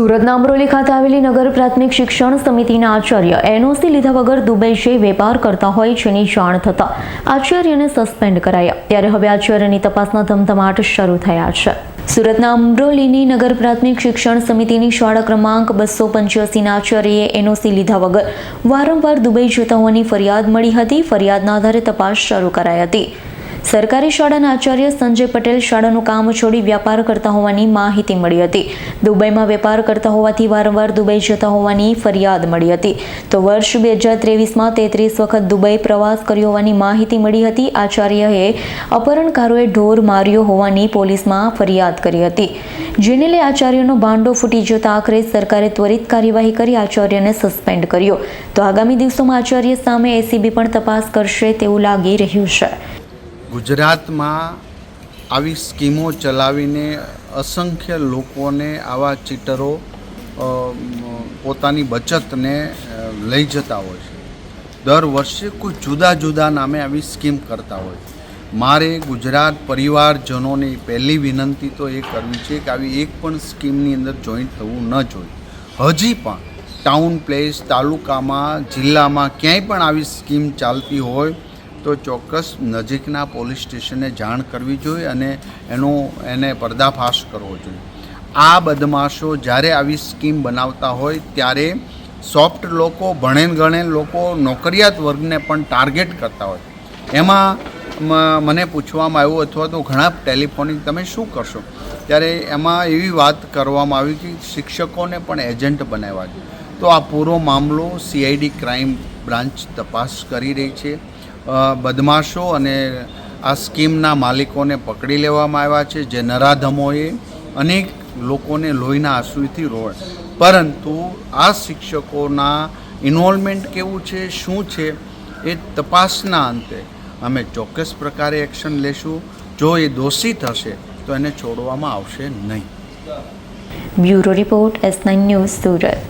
સુરતના અમરોલી ખાતે આવેલી નગર પ્રાથમિક શિક્ષણ સમિતિના આચાર્ય એનઓસી લીધા વગર દુબઈ જઈ વેપાર કરતા હોય જેની જાણ થતાં આચાર્યને સસ્પેન્ડ કરાયા. ત્યારે હવે આચાર્યની તપાસના ધમધમાટ શરૂ થયા છે. સુરતના અમરોલીની નગર પ્રાથમિક શિક્ષણ સમિતિની શાળા ક્રમાંક બસો પંચ્યાસીના આચાર્યએ એનઓસી લીધા વગર વારંવાર દુબઈ જતા હોવાની ફરિયાદ મળી હતી. ફરિયાદના આધારે તપાસ શરૂ કરાઈ હતી. સરકારી શાળાના આચાર્ય સંજય પટેલ શાળાનું કામ છોડી વ્યાપાર કરતા હોવાની માહિતી મળી હતી. દુબઈમાં વેપાર કરતા હોવાથી વારંવાર દુબઈ જતા હોવાની ફરિયાદ મળી હતી. તો વર્ષ બે હજાર ત્રેવીસમાં તેત્રીસ વખત દુબઈ પ્રવાસ કર્યો હોવાની માહિતી મળી હતી. આચાર્યએ અપહરણકારોએ ઢોર માર્યો હોવાની પોલીસમાં ફરિયાદ કરી હતી. જેને લઈ આચાર્યનો ભાંડો ફૂટી જતા આખરે સરકારે ત્વરિત કાર્યવાહી કરી આચાર્યને સસ્પેન્ડ કર્યો. તો આગામી દિવસોમાં આચાર્ય સામે એસીબી પણ તપાસ કરશે તેવું લાગી રહ્યું છે. ગુજરાતમાં આવી સ્કીમો ચલાવીને અસંખ્ય લોકોને આવા ચીટરો પોતાની બચતને લઈ જતા હોય છે. દર વર્ષે કોઈ જુદા જુદા નામે આવી સ્કીમ કરતા હોય મારે ગુજરાત પરિવારજનોની પહેલી વિનંતી તો એ કરવી છે કે આવી એક પણ સ્કીમની અંદર જોઈન્ટ થવું ન જોઈએ. હજી પણ ટાઉન પ્લેસ તાલુકામાં, જિલ્લામાં ક્યાંય પણ આવી સ્કીમ ચાલતી હોય તો ચોક્કસ નજીકના પોલીસ સ્ટેશને જાણ કરવી જોઈએ અને એનો, એને પર્દાફાશ કરવો જોઈએ. આ બદમાશો જ્યારે આવી સ્કીમ બનાવતા હોય ત્યારે સોફ્ટ લોકો, ભણેલ ગણેલ લોકો, નોકરિયાત વર્ગને પણ ટાર્ગેટ કરતા હોય. એમાં મને પૂછવામાં આવ્યું અથવા તો ઘણા ટેલિફોનિક તમે શું કરશો? ત્યારે એમાં એવી વાત કરવામાં આવી કે શિક્ષકોને પણ એજન્ટ બનાવ્યા છે તો આ પૂરો મામલો સીઆઈડી ક્રાઇમ બ્રાન્ચ તપાસ કરી રહી છે. બદમાશો અને આ સ્કીમના માલિકોને પકડી લેવામાં આવ્યા છે, જે નરાધમોએ અનેક લોકોને લોહીના આંસુથી રોડ. પરંતુ આ શિક્ષકોના ઇન્વોલ્વમેન્ટ કેવું છે, શું છે, એ તપાસના અંતે અમે ચોક્કસ પ્રકારે એક્શન લેશું. જો એ દોષિત હશે, તો એને છોડવામાં આવશે નહીં. Bureau report S nine news Surat.